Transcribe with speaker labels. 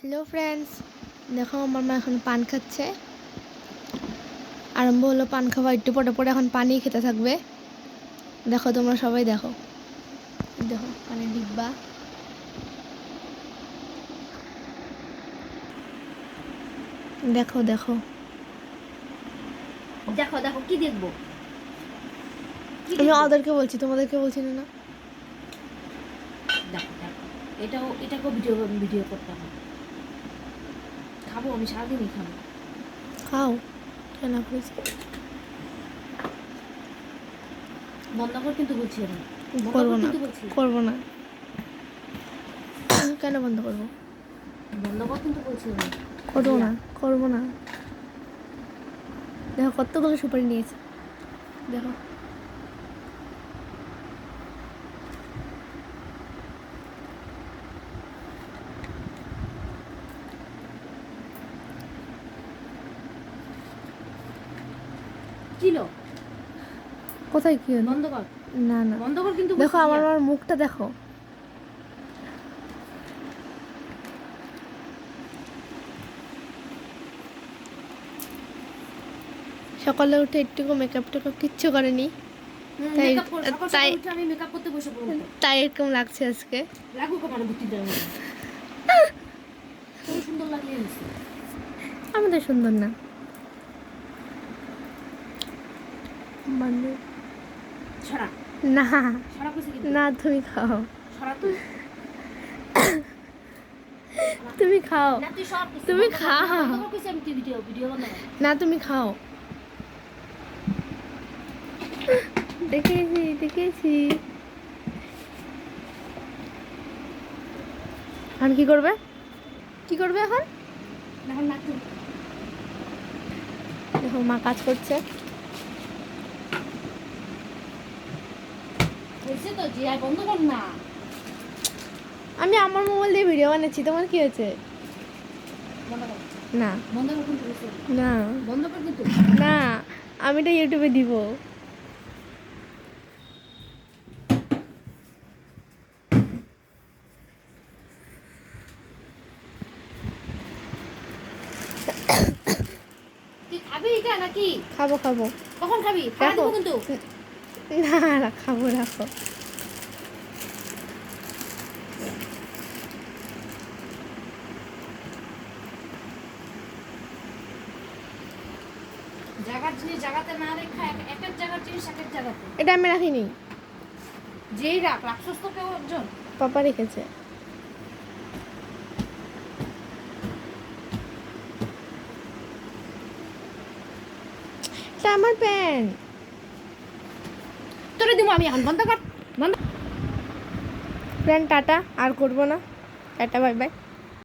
Speaker 1: Hello friends দেখো আমার মা এখন পান খাচ্ছে। আরম্ভ হলো পান খাওয়া। একটু পরে পরে এখন পানি খেতে থাকবে। দেখো তোমরা সবাই দেখো। দেখো পানির ডিব্বা। দেখো দেখো।
Speaker 2: দেখো দেখো কি দেখব?
Speaker 1: আমি? ওদেরকে বলছি তোমাদেরকে বলছি না না?
Speaker 2: দেখো দেখো। এটাও এটাকেও ভিডিও ভিডিও করতে হবে। খাব আমি সারাদিনই খাব।
Speaker 1: খাও কেন করেছি
Speaker 2: বন্ধ কর কিন্তু বলছি
Speaker 1: করব না করব না। কেন বন্ধ করব?
Speaker 2: বন্ধ কর কিন্তু বলছি
Speaker 1: করব না করব না। দেখো কতগুলো সুপারি নিয়েছে। দেখো।
Speaker 2: কিলো?
Speaker 1: কোথায় কি হলো?
Speaker 2: বন্ধ কর
Speaker 1: না না।
Speaker 2: বন্ধ কর কিন্তু
Speaker 1: দেখো আমার আমার মুখটা দেখো। সকালে উঠে একটুকু মেকআপ টেকআপ কিচ্ছু করেনি।
Speaker 2: হুম,
Speaker 1: তাই- তাই- এরকম লাগছে আজকে। আমাদের সুন্দর না। মানে না। না তুমি খাও। তুমি খাও। তুমি খাও। না তুমি খাও। দেখেছি দেখেছি। এখন কি করবে? কি করবে এখন?
Speaker 2: এখন না
Speaker 1: দেখো মা কাজ করছে।
Speaker 2: হয়েছে তো যে বন্ধ কর না।
Speaker 1: আমি আমার মোবাইল দিয়ে ভিডিও বানাচ্ছি তোমার কি হয়েছে? না। না।
Speaker 2: বন্ধ
Speaker 1: না আমি এটা ইউটিউবে দিব।
Speaker 2: খাবি এটা নাকি?
Speaker 1: খাব খাব।
Speaker 2: কখন খাবি। দেবো কিন্তু।
Speaker 1: না রাখো। এটা আমি রাখিনি।
Speaker 2: যেই রাখ রাখছস তো কেউ একজন।
Speaker 1: পাপা রেখেছে। এটা আমার প্যান
Speaker 2: তোরে দিব আমি এখন বন্ধ কর, বন্ধ।
Speaker 1: ফ্রেন্ড টাটা, আর করব না। Tata bye bye